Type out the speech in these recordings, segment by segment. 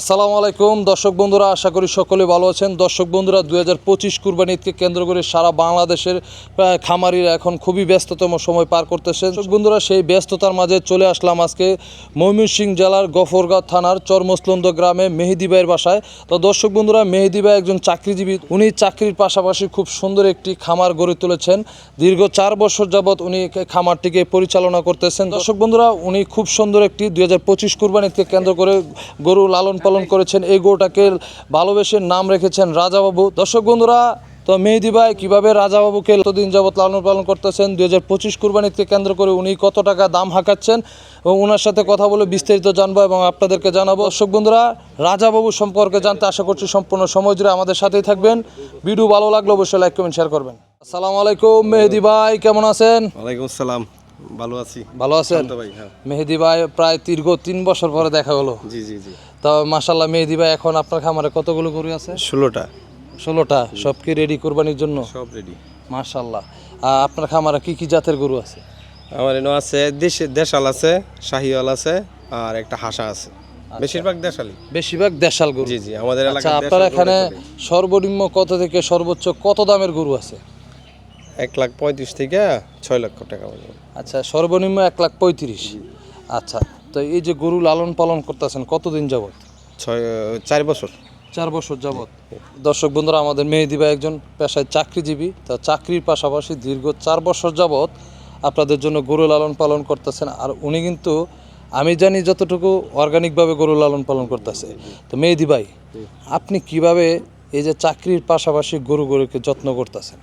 আসসালামু আলাইকুম। দর্শক বন্ধুরা, আশা করি সকলে ভালো আছেন। দর্শক বন্ধুরা দু হাজার পঁচিশ কুরবানি ঈদকে কেন্দ্র করে সারা বাংলাদেশের, প্রায় খামারিরা এখন খুবই ব্যস্ততম সময় পার করতেছে। দর্শক বন্ধুরা, সেই ব্যস্ততার মাঝে চলে আসলাম আজকে ময়মনসিংহ জেলার গফরগাঁও থানার চরমসলন্দ গ্রামে মেহেদি ভাইয়ের বাসায়। তো দর্শক বন্ধুরা, মেহেদি ভাই একজন চাকরিজীবী। উনি চাকরির পাশাপাশি খুব সুন্দর একটি খামার গড়ে তুলেছেন। দীর্ঘ চার বছর যাবৎ উনি খামারটিকে পরিচালনা করতেছেন। দর্শক বন্ধুরা, উনি খুব সুন্দর একটি দু হাজার পঁচিশ কুরবানিকে কেন্দ্র করে গরু লালন পালন করেছেন এই গরুটাকে ভালোবেসে নাম রেখেছেন রাজাবাবু। দর্শক বন্ধুরা তো মেহেদি ভাই কীভাবে রাজাবাবুকে এতদিন যাবৎ লালন পালন করতেছেন? দুই হাজার পঁচিশ কুরবানিকে কেন্দ্র করে উনি কত টাকা দাম হাঁকাচ্ছেন? এবং ওনার সাথে কথা বলে বিস্তারিত জানব এবং আপনাদেরকে জানাব। দর্শক বন্ধুরা রাজাবাবু সম্পর্কে জানতে আশা করছি সম্পূর্ণ সময় জুড়ে আমাদের সাথেই থাকবেন। ভিডিও ভালো লাগলে অবশ্যই লাইক কমেন্ট শেয়ার করবেন। আসসালামু আলাইকুম মেহেদি ভাই কেমন আছেন? ওয়ালাইকুম আসসালাম ভালো আছি। ভালো আছেন? হ্যাঁ। মেহেদি ভাই প্রায় দীর্ঘ তিন বছর পরে দেখা হলো। জি জি জি। তো মাসাল্লাহ মেহেদি ভাই এখন আপনার খামারে কতগুলো গরু আছে? ষোলোটা। ষোলোটা সব কি রেডি কোরবানির জন্য? সব রেডি মাশাল্লাহ আপনার খামারে কি কি জাতের গরু আছে? আমার এনে আছে দেশ দেশাল আছে শাহিওয়াল আছে আর একটা হাসা আছে। বেশিরভাগ দেশালি বেশিরভাগ দেশাল গরু। জি জি আমাদের আচ্ছা এলাকায় আপনার এখানে সর্বনিম্ন কত থেকে সর্বোচ্চ কত দামের গরু আছে? এক লাখ পঁয়ত্রিশ থেকে ছয় লক্ষ টাকা আচ্ছা সর্বনিম্ন এক লাখ পঁয়ত্রিশ। আচ্ছা তো এই যে গরু লালন পালন করতেছেন কতদিন যাবত ছয় চার বছর। চার বছর যাবত দর্শক বন্ধুরা আমাদের মেহেদি ভাই একজন পেশায় চাকরিজীবী তা চাকরির পাশাপাশি দীর্ঘ চার বছর যাবৎ আপনাদের জন্য গরু লালন পালন করতেছেন। আর উনি কিন্তু আমি জানি যতটুকু অর্গানিকভাবে গরু লালন পালন করতেছে। তো মেহেদি ভাই আপনি কীভাবে এই যে চাকরির পাশাপাশি গরু গরুকে যত্ন করতেছেন?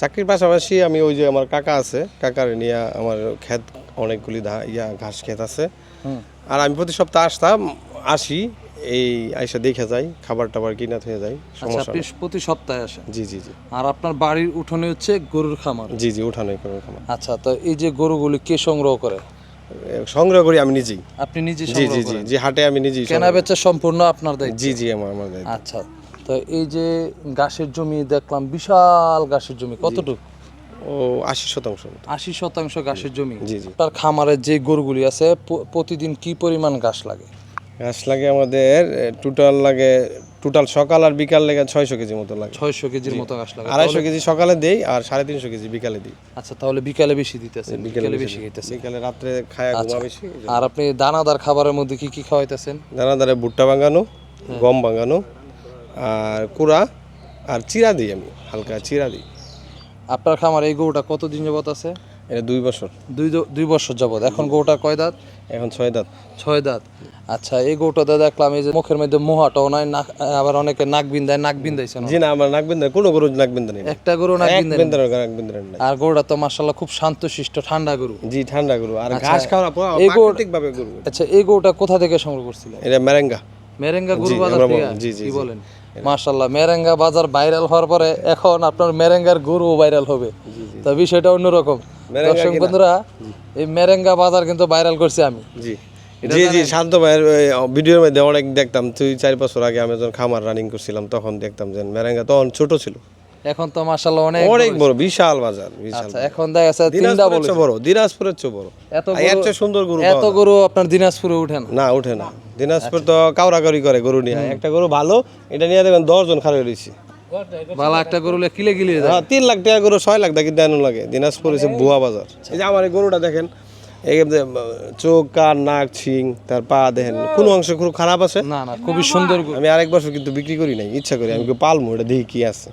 চাকরির পাশাপাশি আমি ওই যে আমার কাকা আছে কাকার নিয়ে আমার ক্ষেত অনেকগুলি ইয়া ঘাস ক্ষেত আছে। আর আমি প্রতি সপ্তাহে আসতাম আসি এই আইসা দেখে যাই খাবার টাবার কিনা থেকে যাই আচ্ছা সমস্যা প্রতি সপ্তাহে আসে জি জি জি। আর আপনার বাড়ির উঠোনে হচ্ছে গরুর খামার? জি জি উঠানে করে খাবার আচ্ছা তো এই যে গরুগুলি কে সংগ্রহ করে? সংগ্রহ করি আমি নিজেই। আপনি নিজে জি জি জি জি হাটে আমি নিজেই কেনা বেচা সম্পূর্ণ আপনার দায়িত্ব? জি জি আমার আমার দায়িত্ব। আচ্ছা। তো এই যে ঘাসের জমি দেখলাম বিশাল ঘাসের জমি কতটুকু? ও আশি শতাংশ আশি শতাংশ ঘাসের জমি। জি জি। তার খামারে যে গরুগুলি আছে প্রতিদিন কি পরিমাণ ঘাস লাগে? ঘাস লাগে আমাদের টোটাল লাগে টোটাল সকাল আর বিকাল লেগে ছয়শো কেজি মতো লাগে। ছয়শো কেজির মতো ঘাস লাগে। আড়াইশো কেজি সকালে দেই আর সাড়ে তিনশো কেজি বিকালে দিই। আচ্ছা তাহলে বিকালে বেশি দিতেছেন বিকালে বেশি খাইতেছেন। বিকালে রাত্রে খায়া ঘুমা বেশি আর আপনি দানাদার খাবারের মধ্যে কি কি খাওয়াইতেছেন? দানা দারে ভুট্টা ভাঙানো গম ভাঙানো আর কুড়া আর চিরা দিই আমি হালকা চিরা দিই। আপনার খামার এই গরুটা কতদিন যাবত আছে? এটা দুই বছর। দুই দুই বছর যাবত এখন গরুটা কয় দাঁত? এখন ছয় দাঁত। ছয় দাঁত। আচ্ছা এই গরুটাতে দেখলাম এই যে মুখের মধ্যে মোহাটাও নাই নাক আবার অনেকে নাক বিন্দায় নাক বিন্দাইছে জি না আমার নাক বিন্দা কোনো গরু নাক বিন্দা নেই। একটা গরু নাক এক বিন্দায় নাক বিন্দা নাই। আর গরুটা তো মার্শাল্লাহ খুব শান্তশিষ্ট ঠান্ডা গরু। জি ঠান্ডা গরু। আর ঘাস খাওয়া পর এই ভাবে গরু। আচ্ছা এই গরুটা কোথা থেকে সংগ্রহ করছিলেন? এটা মেরেঙ্গা। মেরেঙ্গা গরু বাজার থেকে? জি, জি। বলেন? মার্শাল্লাহ মেরেঙ্গা বাজার ভাইরাল হওয়ার পরে এখন আপনার মেরেঙ্গার গুরু ভাইরাল হবে। তো বিষয়টা অন্যরকম। দর্শক বন্ধুরা এই মেরেঙ্গা বাজার কিন্তু ভাইরাল করছি আমি। জি। জি জি শান্ত ভাইয়ের ভিডিওর মধ্যে অনেক দেখতাম তুই চার বছর আগে আমি যখন খামার রানিং করছিলাম তখন দেখতাম যে মেরেঙ্গা তখন ছোট ছিল। এখন তো মার্শাল্লাহ অনেক অনেক বড় বিশাল বাজার বিশাল আচ্ছা এখন দেখা যাচ্ছে বড় দিনাজপুরের চেয়ে বড়। এত চেয়ে সুন্দর গরু এত গরু আপনার দিনাজপুরে উঠে না? না উঠে না। দিনাজপুর তো করে গরু নিয়ে। একটা গরু ভালো এটা নিয়ে দেখবেন দশজন খারাপ রয়েছে। ভালো একটা গরু কিলে কিলে হ্যাঁ তিন লাখ টাকা গরু ছয় লাখ টাকা দেন লাগে। দিনাজপুর হচ্ছে বুয়া বাজার। এই যে আমার এই গরুটা দেখেন এই চোখ কান নাক ছিং তার পা দেখেন কোন অংশ খুব খারাপ আছে? না না খুবই সুন্দর আমি আরেক বছর কিন্তু বিক্রি করি নাই ইচ্ছা করি আমি পালমু? এটা দেখি কি আছে।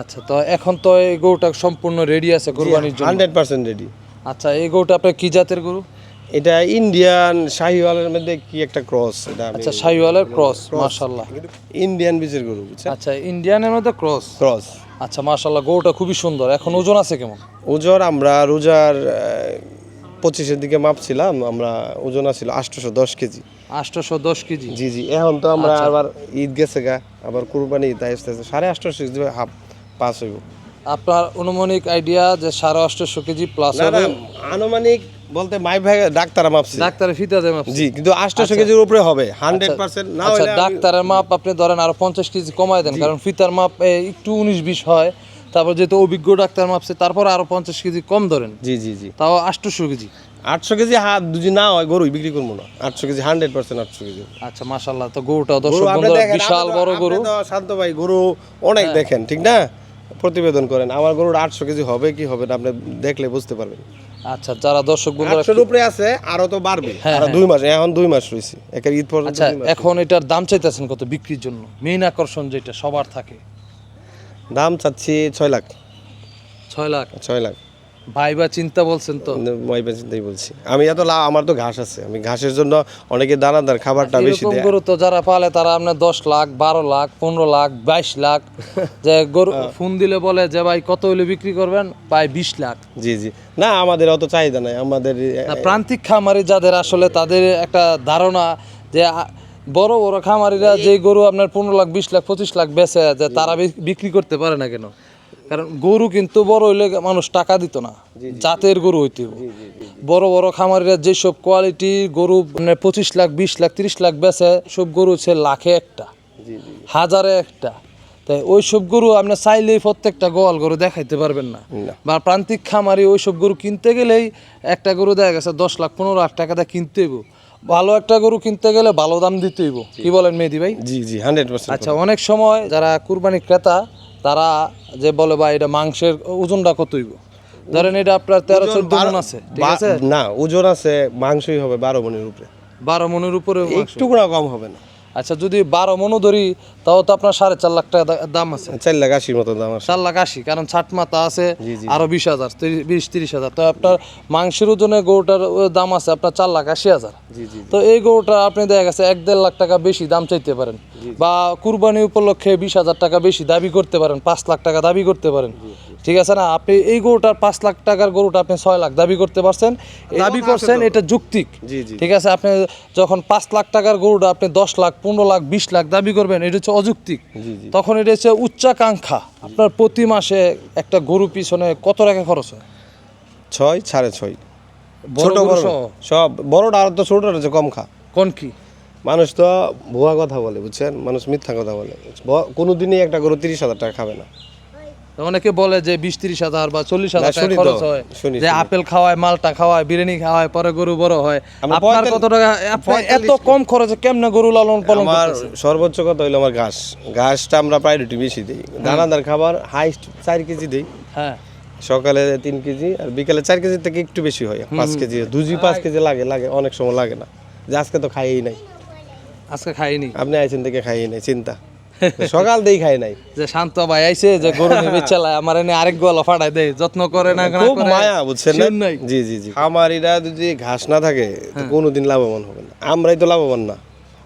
আচ্ছা তো এখন তো এই গরুটা সম্পূর্ণ রেডি আছে কোরবানির জন্য? হান্ড্রেড পার্সেন্ট রেডি আচ্ছা এই গরুটা আপনার কি জাতের গরু? এটা ইন্ডিয়ান শাহিওয়ালের মধ্যে কি একটা ক্রস এটা আচ্ছা শাহিওয়ালের ক্রস মাশাল্লাহ ইন্ডিয়ান বীজের গরু বুঝছেন? আচ্ছা ইন্ডিয়ানের মধ্যে ক্রস ক্রস আচ্ছা মাশাল্লাহ গরুটা খুবই সুন্দর। এখন ওজন আছে কেমন? ওজন আমরা রোজার পঁচিশের দিকে মাপছিলাম আমরা ওজন আছিল আটশোশো দশ কেজি। আটশোশো দশ কেজি? জি জি এখন তো আমরা আবার ঈদ গেছে গা আবার কুরবানি ঈদ আসতে আসতে সাড়ে আটশোশো হাফ পাস হইব। আপনার অনুমানিক আইডিয়া যে সাড়ে আটশোশো কেজি প্লাস হবে? আনুমানিক বলতে মাই ভাই ডাক্তার মাপছি ডাক্তারের ফিতা দেয় মাপ জি কিন্তু আটশোশো কেজির উপরে হবে হান্ড্রেড পার্সেন্ট না আচ্ছা ডাক্তারের মাপ আপনি ধরেন আরও পঞ্চাশ কেজি কমায় দেন কারণ ফিতার মাপ একটু উনিশ বিশ হয়। তারপর যেহেতু অভিজ্ঞ ডাক্তার মাপছে তারপর আরও পঞ্চাশ কেজি কম ধরেন। জি জি জি। তাও আটশোশো কেজি। আটশো কেজি হাত যদি না হয় গরুই বিক্রি করব না। আটশো কেজি হান্ড্রেড পার্সেন্ট আটশো কেজি। আচ্ছা মাশাল্লাহ তো গরুটা গরু দর্শক দেখেন, বিশাল বড় গরু। শান্ত ভাই গরু অনেক দেখেন ঠিক না? প্রতিবেদন করেন। আমার গরুর আটশো কেজি হবে কি হবে না আপনি দেখলে বুঝতে পারবেন। আচ্ছা যারা দর্শক বন্ধুরা আটশোর উপরে আছে আরও তো বাড়বে। আর দুই মাস এখন দুই মাস রয়েছে। একের ঈদ পর্যন্ত আচ্ছা এখন এটার দাম চাইতেছেন কত বিক্রির জন্য? মেইন আকর্ষণ যেটা সবার থাকে। দাম চাচ্ছি ছয় লাখ। ছয় লাখ। ছয় লাখ। ভাই বা চিন্তা বলছেন তো? মাইপা চিন্তাই বলছি। আমি এত লাভ আমার তো ঘাস আছে। আমি ঘাসের জন্য অনেকে দানাদার খাবারটা বেশি দেয়। গরু তো যারা পালে তারা আপনার দশ লাখ বারো লাখ পনেরো লাখ বাইশ লাখ যে গরু হ্যাঁ। ফোন দিলে বলে যে ভাই কত হইলে বিক্রি করবেন? প্রায় বিশ লাখ। জি জি। না আমাদের অত চাহিদা নাই। আমাদের প্রান্তিক খামারি যাদের আসলে তাদের একটা ধারণা যে বড় বড় খামারিরা যে গরু আপনার পনেরো লাখ বিশ লাখ পঁচিশ লাখ বেচে যে তারা বিক্রি করতে পারে না কেন? কারণ গরু কিন্তু বড় হইলে মানুষ টাকা দিত না। জাতের গরু হইতে বড় বড় খামারিরা যেসব কোয়ালিটি গরু মানে পঁচিশ লাখ বিশ লাখ তিরিশ লাখ বেচে সব গরু হচ্ছে লাখে একটা হাজারে একটা। তাই ওই সব গরু আপনি চাইলেই প্রত্যেকটা গোয়াল গরু দেখাইতে পারবেন না। বা প্রান্তিক খামারি ওই সব গরু কিনতে গেলেই একটা গরু দেখা গেছে দশ লাখ পনেরো লাখ টাকা দিয়ে কিনতে হইব। ভালো একটা গরু কিনতে গেলে ভালো দাম দিতে হইব। কি বলেন মেহেদি ভাই? জি জি হান্ড্রেড আচ্ছা অনেক সময় যারা কুরবানি ক্রেতা তারা যে বলে ভাই এটা মাংসের ওজনটা কত হইব? ধরেন এটা আপনার তেরো চোদ্দ মন আছে ঠিক আছে? না ওজন আছে মাংসই হবে বারো মনের উপরে। বারো মনের উপরে মাংস। একটু না কম হবে না। আচ্ছা যদি বারো মনও ধরি তাও তো আপনার সাড়ে চার লাখ টাকা দাম আছে। চার লাখ আশির মতো দাম আছে। চার লাখ আশি কারণ ছাট মাথা আছে। আরও বিশ হাজার বিশ তিরিশ হাজার। তো আপনার মাংসের ওজনে গরুটার দাম আছে আপনার চার লাখ আশি হাজার। তো এই গরুটা আপনি দেখা গেছে এক দেড় লাখ টাকা বেশি দাম চাইতে পারেন। বা কুরবানি উপলক্ষে বিশ হাজার টাকা বেশি দাবি করতে পারেন পাঁচ লাখ টাকা দাবি করতে পারেন। ঠিক আছে না? আপনি এই গরুটার পাঁচ লাখ টাকার গরুটা আপনি ছয় লাখ দাবি করতে পারছেন। দাবি করছেন এটা যুক্তিক। ঠিক আছে? আপনি যখন পাঁচ লাখ টাকার গরুটা আপনি দশ লাখ পনেরো লাখ বিশ লাখ দাবি করবেন এটা হচ্ছে অযৌক্তিক। তখন এটা হচ্ছে উচ্চাকাঙ্ক্ষা। আপনার প্রতি মাসে একটা গরু পিছনে কত টাকা খরচ হয়? ছয় সাড়ে ছয়। ছোট বড়। সব বড়টা আর তো ছোটটা কম খা। কোন কি? মানুষ তো ভুয়া কথা বলে বুঝছেন? মানুষ মিথ্যা কথা বলে। ব- কোনোদিনই একটা গরু তিরিশ হাজার টাকা খাবে না। অনেকে বলে যে বিশ তিরিশ হাজার বা চল্লিশ হাজার টাকা খরচ হয়। যে আপেল খাওয়ায় মালটা খাওয়ায় বিরিয়ানি খাওয়ায় পরে গরু বড় হয়। আপনার কত টাকা? এত কম খরচে কেমনে গরু লালন পালন আমার সর্বোচ্চ কথা হইল আমার ঘাস। ঘাসটা আমরা প্রায়োরিটি বেশি দিই। দানাদার খাবার হাইস্ট চার কেজি দিই। হ্যাঁ। সকালে তিন কেজি আর বিকালে চার কেজি থেকে একটু বেশি হয়। পাঁচ কেজি দুজি পাঁচ কেজি লাগে লাগে অনেক সময় লাগে না। যে আজকে তো খাইই নাই। আজকে খাইনি। আপনি আইছেন থেকে খাইয়ে নাই চিন্তা। সকাল দেই খাই নাই। যে শান্ত ভাই আইছে যে গরু নিয়ে চালায় আমার এনে আরেক গোয়ালা ফাটাই দেয় যত্ন করে না খুব মায়া বুঝছেন না। জি জি জি। খামারিরা যদি ঘাস না থাকে কোনোদিন লাভবান হবে না। আমরাই তো লাভবান না।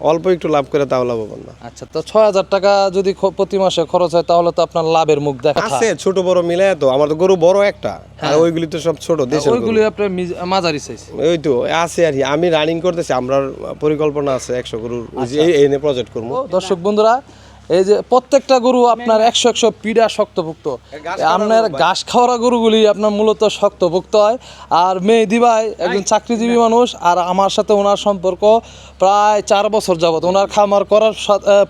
অল্প একটু লাভ করে তাও লাভবান না। আচ্ছা তো ছয় হাজার টাকা যদি প্রতি মাসে খরচ হয় তাহলে তো আপনার লাভের মুখ দেখা আছে ছোট বড় মিলে তো আমার তো গরু বড় একটা আর ওইগুলি তো সব ছোট দেশের গরু। ওইগুলি আপনার মাঝারি সাইজ ওই তো আছে আর কি আমি রানিং করতেছি আমরা পরিকল্পনা আছে একশো গরুর ওই এই- এনে নিয়ে প্রজেক্ট করব। দর্শক বন্ধুরা এই যে প্রত্যেকটা গরু আপনার একশো একশো পিড়া শক্তভুক্ত। আপনার ঘাস খাওয়া গরুগুলি আপনার মূলত শক্তভুক্ত হয়। আর মেয়ে দিবাই একজন চাকরিজীবী মানুষ আর আমার সাথে ওনার সম্পর্ক প্রায় চার বছর যাবত। ওনার খামার করার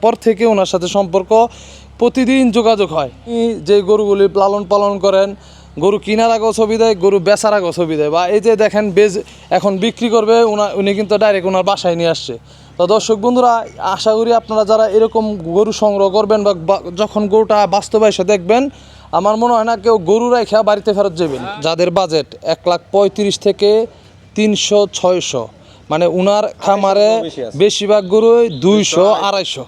পর থেকে ওনার সাথে সম্পর্ক প্রতিদিন যোগাযোগ হয়। যে গরুগুলি লালন পালন করেন গরু কেনার আগেও ছবি দেয় গরু বেচার আগেও ছবি দেয়। বা এই যে দেখেন বেজ এখন বিক্রি করবে উনা- উনি কিন্তু ডাইরেক্ট ওনার বাসায় নিয়ে আসছে। তো দর্শক বন্ধুরা আশা করি আপনারা যারা এরকম গরু সংগ্রহ করবেন বা যখন গরুটা বাস্তবে এসে দেখবেন আমার মনে হয় না কেউ গরু রেখা বাড়িতে ফেরত যাবেন। যাদের বাজেট এক লাখ পঁয়ত্রিশ থেকে তিনশো ছয়শো। মানে উনার খামারে বেশিরভাগ গরুই দুইশো আড়াইশো।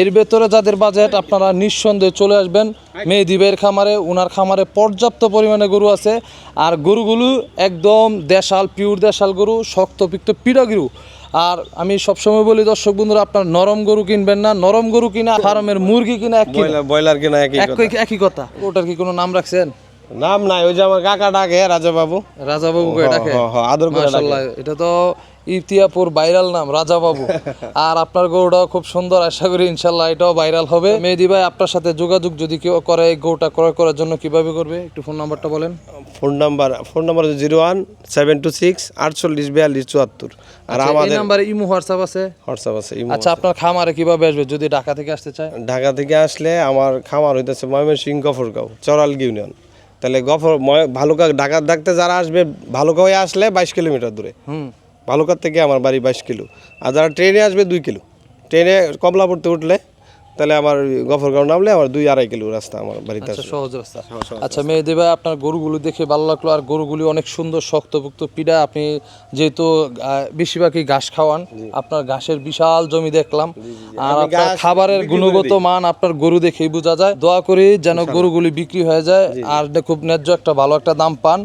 এর ভেতরে যাদের বাজেট আপনারা নিঃসন্দেহে চলে আসবেন মেয়েদিবের খামারে। উনার খামারে পর্যাপ্ত পরিমাণে গরু আছে। আর গরুগুলো একদম দেশাল পিওর দেশাল গরু শক্তপিক্ত পিড়া গরু। আর আমি সবসময় বলি দর্শক বন্ধুরা আপনার নরম গরু কিনবেন না। নরম গরু কিনা ফার্মের মুরগি কিনা এক ব্রয়লার কিনা একই কথা। একই একই কথা। ওটার কি কোনো নাম রাখছেন? নাম নাই ওই যে আমার কাকা ডাকে রাজা বাবু রাজা বাবু আদর করে ডাকে। এটা তো ইতিহাপুর ভাইরাল নাম রাজা বাবু আর আপনার গরুটাও খুব সুন্দর আশা করি ইনশাল্লাহ এটাও ভাইরাল হবে। মেহেদি ভাই আপনার সাথে যোগাযোগ যদি কেউ করে এই গরুটা ক্রয় করার জন্য কীভাবে করবে? একটু ফোন নাম্বারটা বলেন। Phone number phone number zero one seven two six আটচল্লিশ বিয়াল্লিশ চুয়াত্তর। আর আচ্ছা, আমাদের নাম্বারে ইমো হোয়াটসঅ্যাপ আছে? হোয়াটসঅ্যাপ আছে ইমো আচ্ছা আপনার খামারে কীভাবে আসবে? যদি ঢাকা থেকে আসতে চায়? ঢাকা থেকে আসলে আমার খামার হইতেছে ময়মনসিংহ গফরগাঁও চরাল ইউনিয়ন। তাহলে গফর ময়- ভালুকা ঢাকা ডাকতে যারা আসবে ভালুকা হয়ে আসলে বাইশ কিলোমিটার দূরে। হুম। ভালুকার থেকে আমার বাড়ি বাইশ কিলো। আর যারা ট্রেনে আসবে দুই কিলো। ট্রেনে কমলাপুরতে উঠলে তাহলে আমার গফরগাঁও নামলে আমার দুই আড়াই কিলো রাস্তা আমার বাড়িতে আচ্ছা আসবে। সহজ রাস্তা। আচ্ছা মেয়েদের ভাই আপনার গরুগুলো দেখে ভালো লাগল। আর গরুগুলি অনেক সুন্দর শক্তপুক্ত পিঠা আপনি যেহেতু বেশিরভাগই ঘাস খাওয়ান আপনার ঘাসের বিশাল জমি দেখলাম। আর আপনার খাবারের গুণগত মান আপনার গরু দেখেই বোঝা যায়। দোয়া করি যেন গরুগুলি বিক্রি হয়ে যায়। আর খুব ন্যায্য একটা ভালো একটা দাম পান।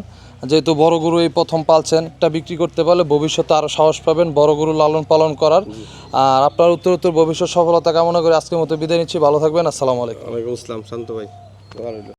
যেহেতু বড় গরু এই প্রথম পালছেন এটা বিক্রি করতে পারলে ভবিষ্যতে আরও সাহস পাবেন বড় গরু লালন পালন করার। আর আপনার উত্তর উত্তর ভবিষ্যৎ সফলতা কামনা করে আজকের মতো বিদায় নিচ্ছি। ভালো থাকবেন। আসসালামু আলাইকুম। ওয়ালাইকুম আসসালাম শান্ত ভাই।